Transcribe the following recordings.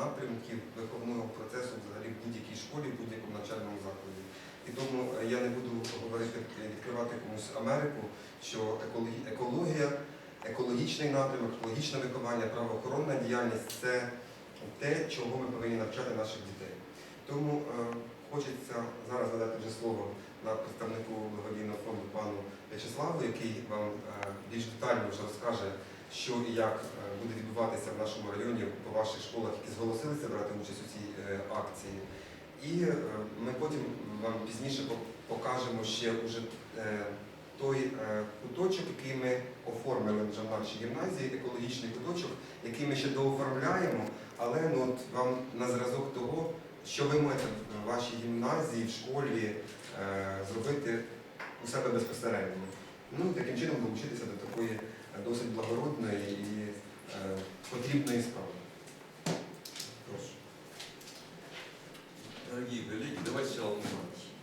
напрямків виховного процесу взагалі в будь-якій школі, в будь-якому навчальному закладі. І тому е, я не буду говорити, відкривати комусь Америку, що екологія, екологічний напрямок, екологічне виховання, правоохоронна діяльність це те, чого ми повинні навчати наших дітей. Тому е, хочеться зараз надати вже слово на представнику благодійного фонду пану В'ячеславу, який вам е, більш детально вже розкаже, що і як е, буде відбуватися в нашому районі по ваших школах, які зголосилися брати участь у цій е, акції. І е, ми потім вам пізніше покажемо ще уже той куточок, який ми оформили вже в нашій гімназії, екологічний куточок, який ми ще дооформляємо, але ну, от вам на зразок того, що ви можете в вашій гімназії, в школі зробити у себе безпосередньо. Ну таким чином долучитися до такої досить благородної і е, потрібної справи. Прошу. Дорогие коллеги, давайте сначала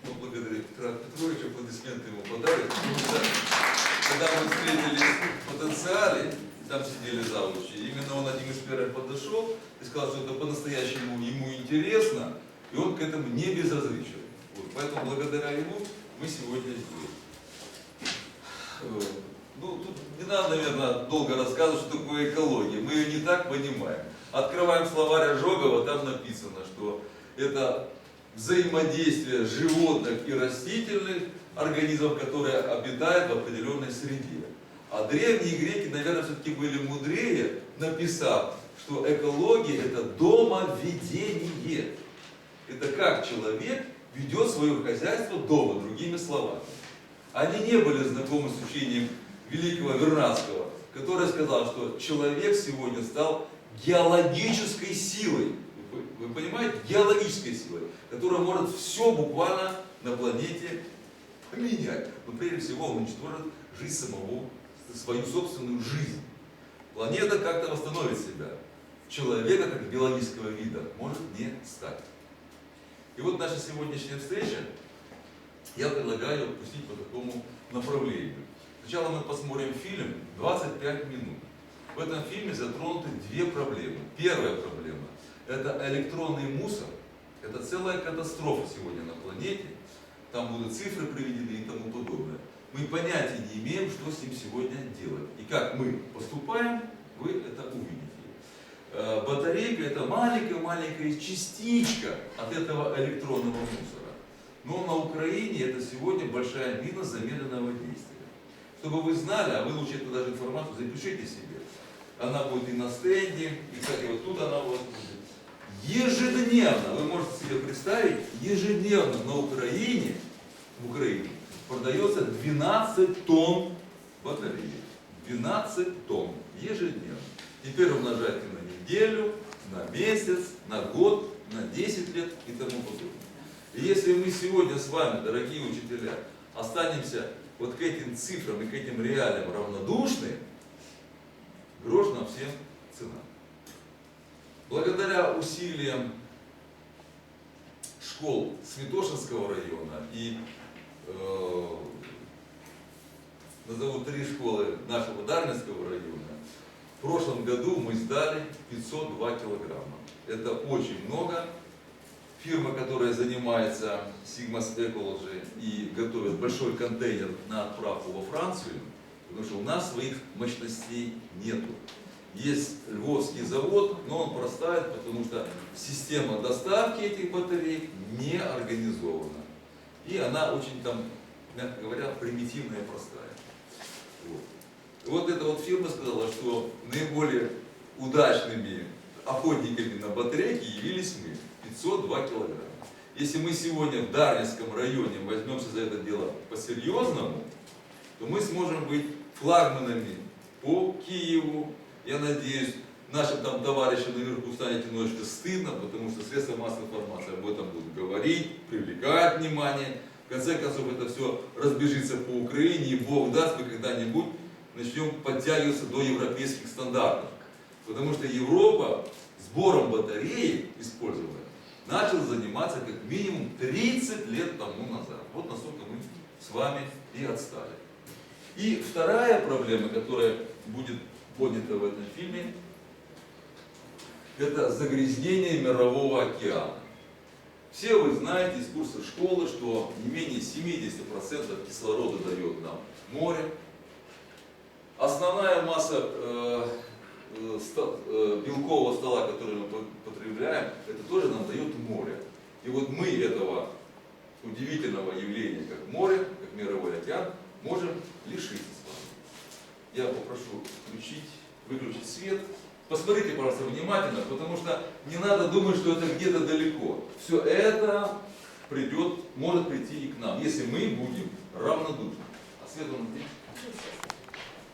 поблагодарим Петра Петровича, аплодисменты ему подарок, потому что когда мы встретились в потенциале, там сидели завучи, именно он один из первых подошел и сказал, что это по-настоящему ему интересно, и он к этому не безразличен. Вот, поэтому благодаря ему мы сегодня здесь. Ну, тут не надо, наверное, долго рассказывать, что такое экология. Мы ее не так понимаем. Открываем словарь Ожогова, там написано, что это взаимодействие животных и растительных организмов, которые обитают в определенной среде. А древние греки, наверное, все-таки были мудрее, написав, что экология – это домоведение. Это как человек ведет свое хозяйство дома, другими словами. Они не были знакомы с учением великого Вернадского, который сказал, что человек сегодня стал геологической силой. Вы, вы понимаете? Геологической силой, которая может все буквально на планете поменять. Но прежде всего он уничтожит жизнь самого, свою собственную жизнь. Планета как-то восстановит себя. Человека, как биологического вида, может не стать. И вот наша сегодняшняя встреча, я предлагаю пустить по такому направлению. Сначала мы посмотрим фильм 25 минут. В этом фильме затронуты две проблемы. Первая проблема – это электронный мусор. Это целая катастрофа сегодня на планете. Там будут цифры приведены и тому подобное. Мы понятия не имеем, что с ним сегодня делать. И как мы поступаем, вы это увидите. Э, Батарейка – это маленькая-маленькая частичка от этого электронного мусора. Но на Украине это сегодня большая мина замедленного действия. Чтобы вы знали, а вы лучше эту даже информацию запишите себе. Она будет и на стенде, и, кстати, вот тут она вас будет. Ежедневно, вы можете себе представить, ежедневно на Украине, в Украине продается 12 тонн батареи. 12 тонн ежедневно. Теперь умножайте на неделю, на месяц, на год, на 10 лет и тому подобное. И если мы сегодня с вами, дорогие учителя, останемся вот к этим цифрам и к этим реалиям равнодушны, грош нам всем цена. Благодаря усилиям школ Святошинского района и э, назову три школы нашего Дарницкого района, в прошлом году мы сдали 502 килограмма. Это очень много. Фирма, которая занимается Sigmas Ecology и готовит большой контейнер на отправку во Францию, потому что у нас своих мощностей нету. Есть львовский завод, но он простает, потому что система доставки этих батарей не организована. И она очень там, мягко говоря, примитивная и простая. Вот. Вот эта вот фирма сказала, что наиболее удачными охотниками на батарейки явились мы. 502 килограмма. Если мы сегодня в Дарницком районе возьмемся за это дело по-серьезному, то мы сможем быть флагманами по Киеву. Я надеюсь, нашим там товарищам наверху станет немножечко стыдно, потому что средства массовой информации об этом будут говорить, привлекать внимание. В конце концов, это все разбежится по Украине, и Бог даст, мы когда-нибудь начнем подтягиваться до европейских стандартов. Потому что Европа сбором батареи использования начала заниматься как минимум 30 лет тому назад. Вот насколько мы с вами и отстали. И вторая проблема, которая будет поднята в этом фильме, это загрязнение мирового океана. Все вы знаете из курса школы, что не менее 70% кислорода дает нам море. Основная масса э, белкового стола, который мы по- потребляем, это тоже нам дает море. И вот мы этого удивительного явления, как море, как мировой океан, можем лишиться с вами. Я попрошу включить, выключить свет. Посмотрите, пожалуйста, внимательно, потому что не надо думать, что это где-то далеко. Все это придет, может прийти и к нам, если мы будем равнодушны. А свет он? Сейчас.